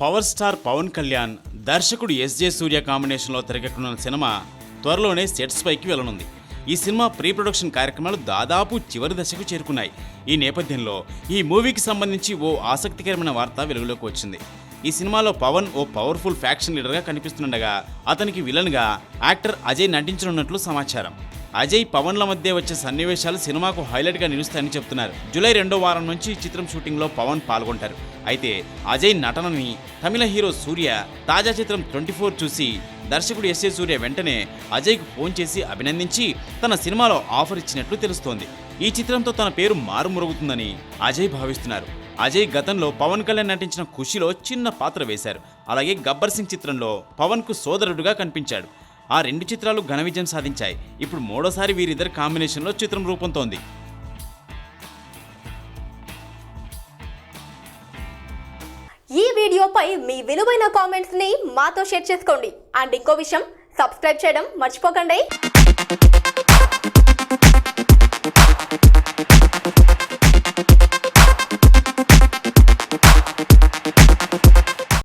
Power star Pawan Kalyan దర్శకుడు SJ సూర్య కాంబినేషన్లో తెరకెక్కనున్న cinema త్వరలోనే సెట్స్ పైకి వెళ్ళనుంది. ఈ సినిమా ప్రీ ప్రొడక్షన్ కార్యక్రమాలు దాదాపు చివరి దశకు చేరుకున్నాయి. ఈ నేపథ్యంలో ఈ మూవీకి సంబంధించి ఓ ఆసక్తికరమైన వార్త వెలుగులోకి వచ్చింది. ఈ సినిమాలో పవన్ ఓ పవర్ఫుల్ ఫ్యాక్షన్ లీడర్గా కనిపిస్తుండగా అతనికి విలన్గా యాక్టర్ అజయ్ నటించనున్నట్లు సమాచారం. అజయ్ పవన్ల మధ్య వచ్చే సన్నివేశాలు సినిమాకు హైలైట్గా నిలుస్తాయని చెప్తున్నారు. జూలై రెండో వారం నుంచి చిత్రం షూటింగ్లో పవన్ పాల్గొంటారు. అయితే అజయ్ నటనని తమిళ హీరో సూర్య తాజా చిత్రం ట్వంటీ ఫోర్ చూసి దర్శకుడు ఎస్ఏ సూర్య వెంటనే అజయ్కు ఫోన్ చేసి అభినందించి తన సినిమాలో ఆఫర్ ఇచ్చినట్లు తెలుస్తోంది. ఈ చిత్రంతో తన పేరు మారుమరుగుతుందని అజయ్ భావిస్తున్నారు. అజయ్ గతంలో పవన్ కళ్యాణ్ నటించిన ఖుషిలో చిన్న పాత్ర వేశారు. అలాగే గబ్బర్ సింగ్ చిత్రంలో పవన్కు సోదరుడుగా కనిపించాడు. ఆ రెండు చిత్రాలు ఘన విజయం సాధించాయి. ఇప్పుడు మూడోసారి వీరిద్దరి కాంబినేషన్లో చిత్రం రూపొంతోంది ఈ వీడియోపై మీ విలువైన కామెంట్స్ని మాతో షేర్ చేసుకోండి. అండ్ ఇంకో విషయం సబ్స్క్రైబ్ చేయడం మర్చిపోకండి.